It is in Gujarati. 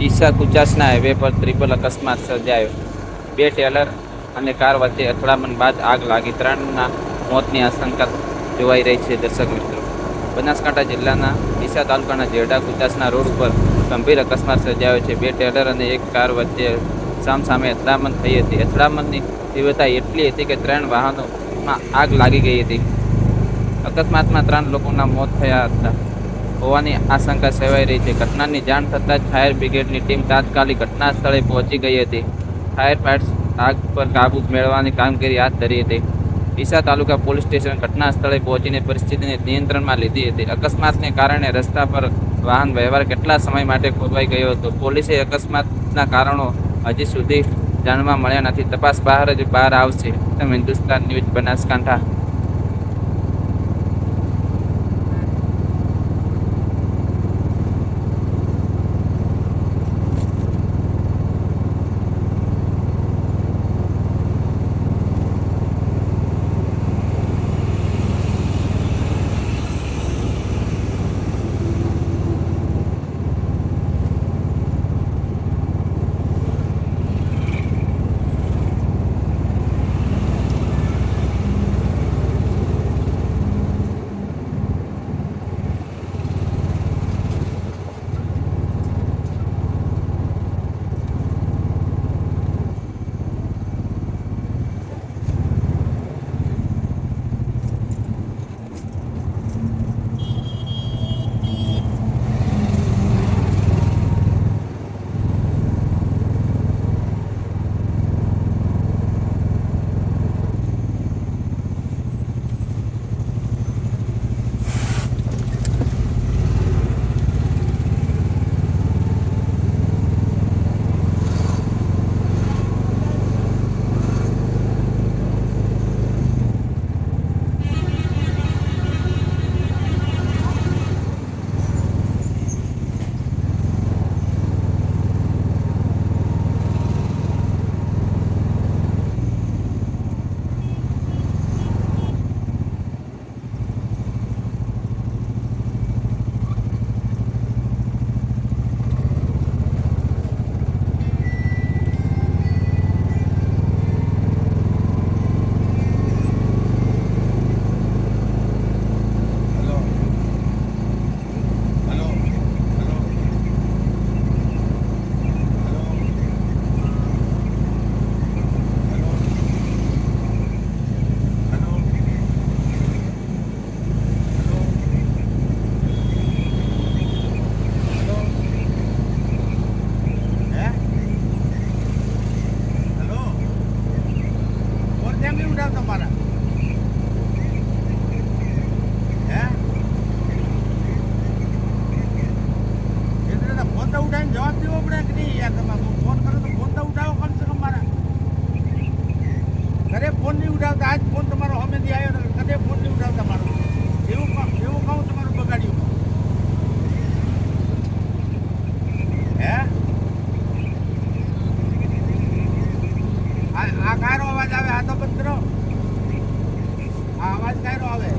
ડીસા કુચાસના હાઈવે પર ત્રિપલ અકસ્માત સર્જાયો. બે ટેલર અને કાર વચ્ચે અથડામણ બાદ આગ લાગી. ત્રણના મોતની આશંકા જોવાઈ રહી છે દર્શક મિત્રો. બનાસકાંઠા જિલ્લાના ડીસા તાલુકાના જેરડા કુચાસના રોડ ઉપર ગંભીર અકસ્માત સર્જાયો છે. બે ટેલર અને એક કાર વચ્ચે સામસામે અથડામણ થઈ હતી. અથડામણની તીવ્રતા એટલી હતી કે ત્રણ વાહનોમાં આગ લાગી ગઈ હતી. અકસ્માતમાં ત્રણ લોકોના મોત થયા હતા. હોવાની આશંકા સેવાઈ રહી છે. ઘટનાની જાણ થતાં જ ફાયર બ્રિગેડની ટીમ તાત્કાલિક ઘટના સ્થળે પહોંચી ગઈ હતી. ફાયર ફાઇટ્સ આગ પર કાબૂ મેળવવાની કામગીરી હાથ ધરી હતી. ડીસા તાલુકા પોલીસ સ્ટેશન ઘટના સ્થળે પહોંચીને પરિસ્થિતિને નિયંત્રણમાં લીધી હતી. અકસ્માતને કારણે રસ્તા પર વાહન વ્યવહાર કેટલા સમય માટે ખોરવાઈ ગયો હતો? પોલીસે અકસ્માતના કારણો હજી સુધી જાણવા મળ્યા નથી. તપાસ બહાર જ બહાર આવશે. હિન્દુસ્તાન ન્યૂઝ બનાસકાંઠા. ઉઠાવતા, આજ ફોન તમારો હમેથી આવ્યો કદે ફોન નહીં ઉઠાવતા મારો? એવું એવું કહું તમારું બગાડ્યું. હે? આ કાયરો અવાજ આવે, આ તો બંધ કરો. આ અવાજ કારો આવે.